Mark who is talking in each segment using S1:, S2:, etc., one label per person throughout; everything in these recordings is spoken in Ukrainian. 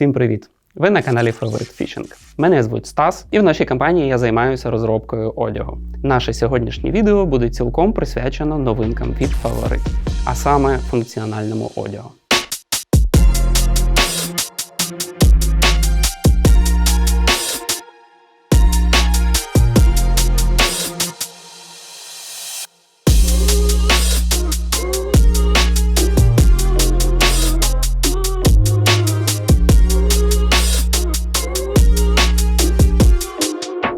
S1: Всім привіт! Ви на каналі Favorite Fishing. Мене звуть Стас, і в нашій компанії я займаюся розробкою одягу. Наше сьогоднішнє відео буде цілком присвячено новинкам від Favorite, а саме функціональному одягу.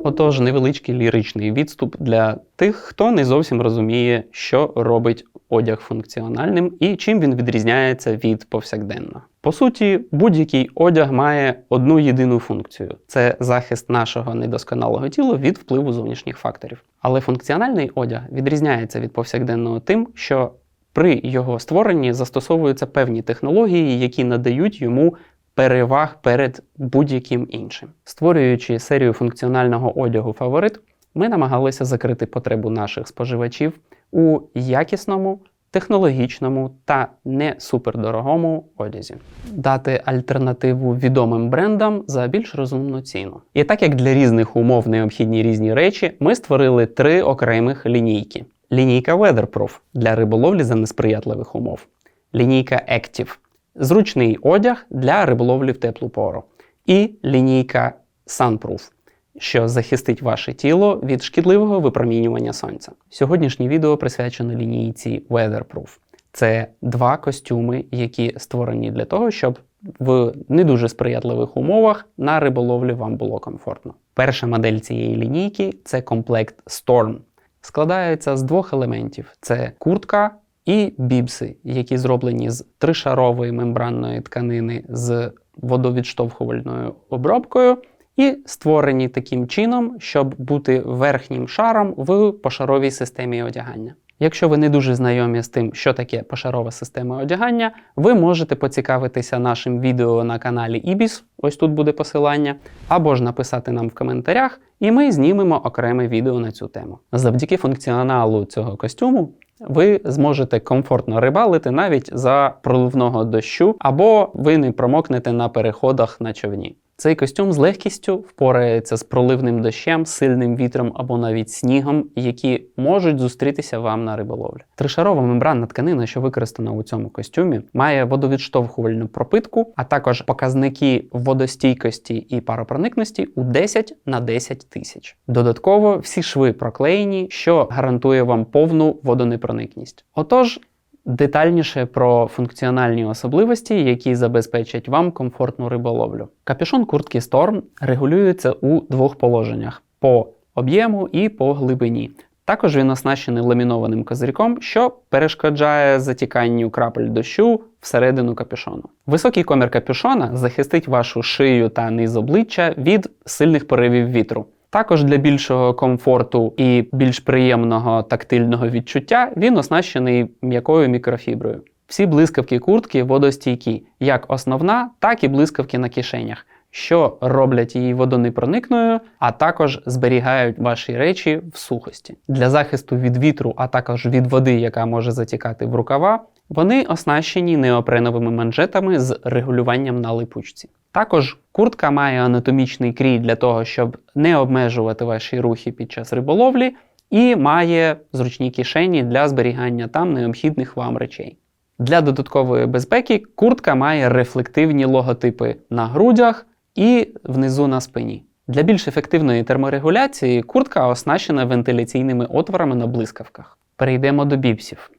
S1: Отож, невеличкий ліричний відступ для тих, хто не зовсім розуміє, що робить одяг функціональним і чим він відрізняється від повсякденного. По суті, будь-який одяг має одну єдину функцію це захист нашого недосконалого тіла від впливу зовнішніх факторів. Але функціональний одяг відрізняється від повсякденного тим, що при його створенні застосовуються певні технології, які надають йому переваг перед будь-яким іншим. Створюючи серію функціонального одягу фаворит, ми намагалися закрити потребу наших споживачів у якісному, технологічному та не супердорогому одязі, дати альтернативу відомим брендам за більш розумну ціну. І так як для різних умов необхідні різні речі, ми створили три окремих лінійки: лінійка Weatherproof для риболовлі за несприятливих умов, лінійка Active зручний одяг для риболовлі в теплу пору, і лінійка Sunproof, що захистить ваше тіло від шкідливого випромінювання сонця. Сьогоднішнє відео присвячено лінійці Weatherproof. Це два костюми, які створені для того, щоб в не дуже сприятливих умовах на риболовлі вам було комфортно. Перша модель цієї лінійки це комплект Storm. Складається з двох елементів: це куртка і бібси, які зроблені з тришарової мембранної тканини з водовідштовхувальною обробкою, і створені таким чином, щоб бути верхнім шаром в пошаровій системі одягання. Якщо ви не дуже знайомі з тим, що таке пошарова система одягання, ви можете поцікавитися нашим відео на каналі IBIS, ось тут буде посилання, або ж написати нам в коментарях, і ми знімемо окреме відео на цю тему. Завдяки функціоналу цього костюму ви зможете комфортно рибалити навіть за проливного дощу, або ви не промокнете на переходах на човні. Цей костюм з легкістю впорається з проливним дощем, сильним вітром або навіть снігом, які можуть зустрітися вам на риболовлі. Тришарова мембранна тканина, що використана у цьому костюмі, має водовідштовхувальну пропитку, а також показники водостійкості і паропроникності у 10 на 10 тисяч. Додатково всі шви проклеєні, що гарантує вам повну водонепроникність. Отож. Детальніше про функціональні особливості, які забезпечать вам комфортну риболовлю. Капюшон куртки Storm регулюється у двох положеннях: по об'єму і по глибині. Також він оснащений ламінованим козирьком, що перешкоджає затіканню крапель дощу всередину капюшону. Високий комір капюшона захистить вашу шию та низ обличчя від сильних поривів вітру. Також для більшого комфорту і більш приємного тактильного відчуття він оснащений м'якою мікрофіброю. Всі блискавки куртки водостійкі, як основна, так і блискавки на кишенях, що роблять її водонепроникною, а також зберігають ваші речі в сухості. Для захисту від вітру, а також від води, яка може затікати в рукава, вони оснащені неопреновими манжетами з регулюванням на липучці. Також куртка має анатомічний крій для того, щоб не обмежувати ваші рухи під час риболовлі, і має зручні кишені для зберігання там необхідних вам речей. Для додаткової безпеки куртка має рефлективні логотипи на грудях і внизу на спині. Для більш ефективної терморегуляції куртка оснащена вентиляційними отворами на блискавках. Перейдемо до біпсів.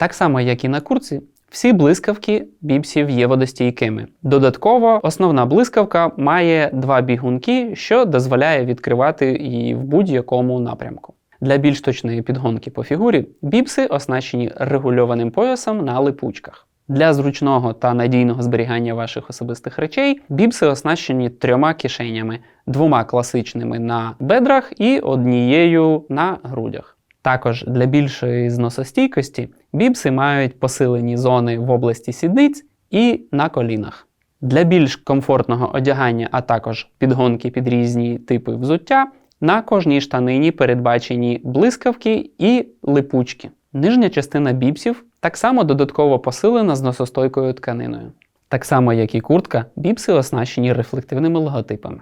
S1: Так само, як і на курці, всі блискавки біпсів є водостійкими. Додатково, основна блискавка має два бігунки, що дозволяє відкривати її в будь-якому напрямку. Для більш точної підгонки по фігурі біпси оснащені регульованим поясом на липучках. Для зручного та надійного зберігання ваших особистих речей біпси оснащені трьома кишенями: двома класичними на бедрах і однією на грудях. Також для більшої зносостійкості бібси мають посилені зони в області сідниць і на колінах. Для більш комфортного одягання, а також підгонки під різні типи взуття, на кожній штанині передбачені блискавки і липучки. Нижня частина біпсів так само додатково посилена зносостойкою тканиною. Так само, як і куртка, біпси оснащені рефлективними логотипами.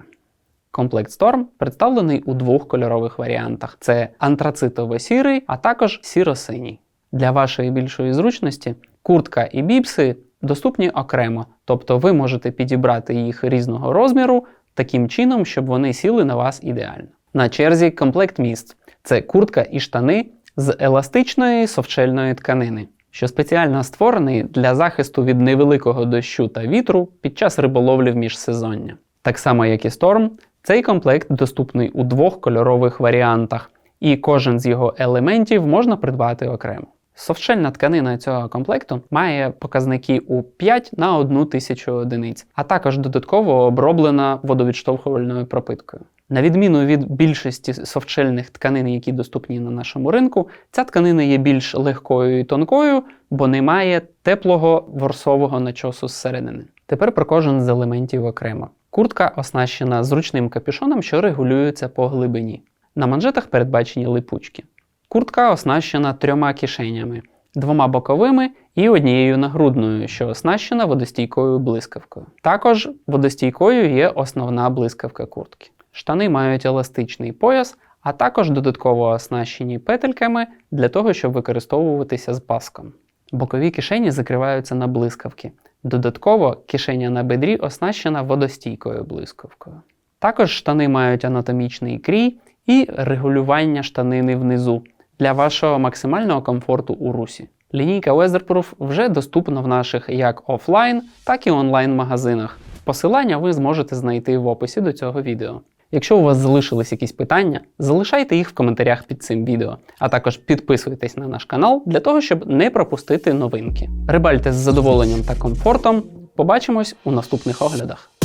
S1: Комплект Storm представлений у двох кольорових варіантах: це антрацитово-сірий, а також сіро-синій. Для вашої більшої зручності куртка і біпси доступні окремо, тобто ви можете підібрати їх різного розміру таким чином, щоб вони сіли на вас ідеально. На черзі комплект міст це куртка і штани з еластичної совчельної тканини, що спеціально створений для захисту від невеликого дощу та вітру під час риболовлі в міжсезоння. Так само, як і Storm, цей комплект доступний у двох кольорових варіантах, і кожен з його елементів можна придбати окремо. Совчельна тканина цього комплекту має показники у 5 на 1 тисячу одиниць, а також додатково оброблена водовідштовхувальною пропиткою. На відміну від більшості совчельних тканин, які доступні на нашому ринку, ця тканина є більш легкою і тонкою, бо не має теплого ворсового начосу зсередини. Тепер про кожен з елементів окремо. Куртка оснащена зручним капюшоном, що регулюється по глибині. На манжетах передбачені липучки. Куртка оснащена трьома кишенями, двома боковими і однією нагрудною, що оснащена водостійкою блискавкою. Також водостійкою є основна блискавка куртки. Штани мають еластичний пояс, а також додатково оснащені петельками для того, щоб використовуватися з паском. Бокові кишені закриваються на блискавки. Додатково кишеня на бедрі оснащена водостійкою блискавкою. Також штани мають анатомічний крій і регулювання штанини внизу для вашого максимального комфорту у русі. Лінійка Weatherproof вже доступна в наших як офлайн, так і онлайн магазинах. Посилання ви зможете знайти в описі до цього відео. Якщо у вас залишились якісь питання, залишайте їх в коментарях під цим відео, а також підписуйтесь на наш канал для того, щоб не пропустити новинки. Рибальте з задоволенням та комфортом. Побачимось у наступних оглядах.